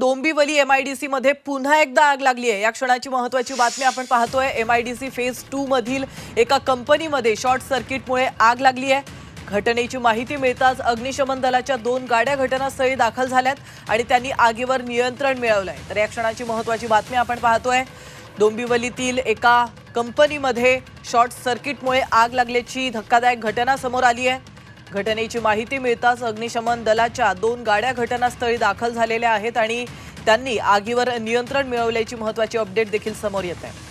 Dombivli MIDC मध्ये पुन्हा एकदा आग लागली आहे. या क्षणाची महत्वाची बातमी आपण पाहतोय. एमआयडीसी फेज टू मधील एका कंपनीमध्ये शॉर्ट सर्किटमुळे आग लागली आहे. घटनेची माहिती मिळताच अग्निशमन दलाच्या दोन गाड्या घटनास्थळी दाखल झाल्यात आणि त्यांनी आगीवर नियंत्रण मिळवलंय. तर या क्षणाची महत्वाची बातमी आपण पाहतोय. डोंबिवलीतील एका कंपनीमध्ये शॉर्ट सर्किटमुळे आग लागल्याची धक्कादायक घटना समोर आली आहे. घटनेची माहिती मिळताच अग्निशमन दलाच्या दोन गाड्या घटनास्थळी दाखल झालेल्या आहेत आणि त्यांनी आगीवर नियंत्रण मिळवल्याची महत्वाची अपडेट देखील समोर येत आहे.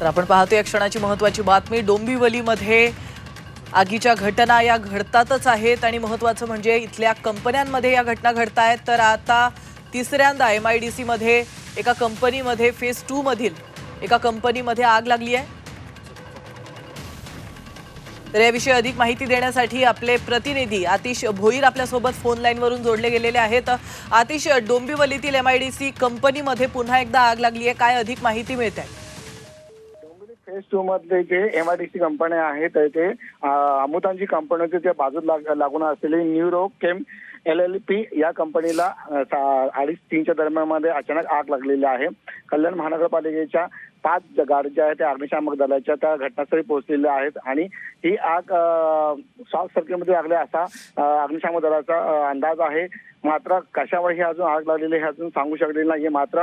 तर आपण पाहतो या क्षणाची महत्वाची बातमी. डोंबिवलीमध्ये आगीच्या घटना या घडतातच आहेत आणि महत्वाचं म्हणजे इथल्या कंपन्यांमध्ये या घटना घडत आहेत तर आता तिसऱ्यांदा एम आय डी सीमध्ये एका कंपनीमध्ये फेज टूमधील एका कंपनीमध्ये आग लागली आहे. तर याविषयी अधिक माहिती देण्यासाठी आपले प्रतिनिधी आतिश भोईर आपल्यासोबत फोन लाईनवरून जोडले गेलेले आहेत. आतिश डोंबिवलीतील एम आय डी सी कंपनीमध्ये पुन्हा एकदा आग लागली आहे. काय अधिक माहिती मिळत आहे फेज टू मधले जे एम आय डी सी कंपन्या आहेत ते अमुतांची कंपनी होती त्या बाजूला लाग- लागून असलेली Neuro Chem L L P या कंपनीला अडीच तीनच्या दरम्यानमध्ये अचानक आग लागलेली आहे. कल्याण महानगरपालिकेच्या पाच गाड ज्या आहेत त्या अग्निशामक दलाच्या त्या घटनास्थळी पोहोचलेल्या आहेत आणि ही आग शॉर्ट सर्किटमध्ये लागली असा अग्निशामक दलाचा अंदाज आहे. मात्र कशावर ही अजून आग लागलेली हे अजून सांगू शकलेली नाही मात्र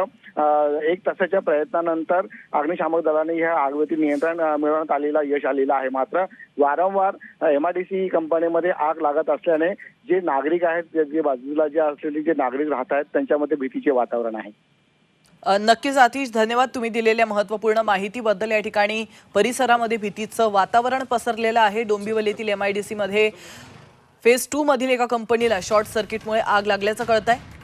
एक तासाच्या प्रयत्नानंतर अग्निशामक दलाने ह्या आगवरती नियंत्रण मिळवण्यात आलेला यश आलेलं आहे. मात्र वारंवार एमआरडीसी कंपनीमध्ये आग लागत असल्याने जे नागरिक आहेत जे- बाजूला जे असलेले जे नागरिक राहत आहेत त्यांच्यामध्ये भीतीचे वातावरण आहे. नक्कीच आतिश धन्यवाद तुम्ही दिलेल्या महत्त्वपूर्ण माहितीबद्दल या ठिकाणी. परिसरामध्ये भीतीचं वातावरण पसरलेलं आहे. डोंबिवलीतील एम आय डी सीमध्ये फेज टू मधील एका कंपनीला शॉर्ट सर्किटमुळे आग लागल्याचं कळत आहे